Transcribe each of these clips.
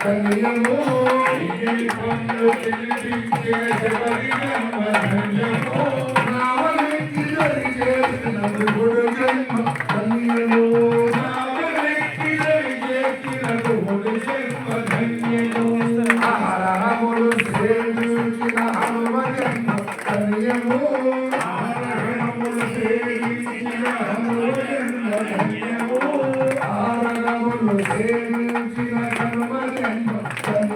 కన్యము పండు తెలిపించే శబరిగమ్మ ధన్యము రావణికి జరి చేసిన మృగుడు జన్మ ధన్యము రావణికి జరి చేసిన మృగుడు జన్మ ధన్యము ఆహారములు సేవించిన హనుమ జన్మ ధన్యము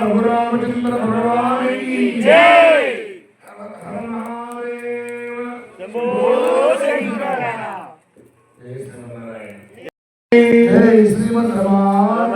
రఘురామచంద్ర భగవానికి జై. శ్రీమద్ రమాణ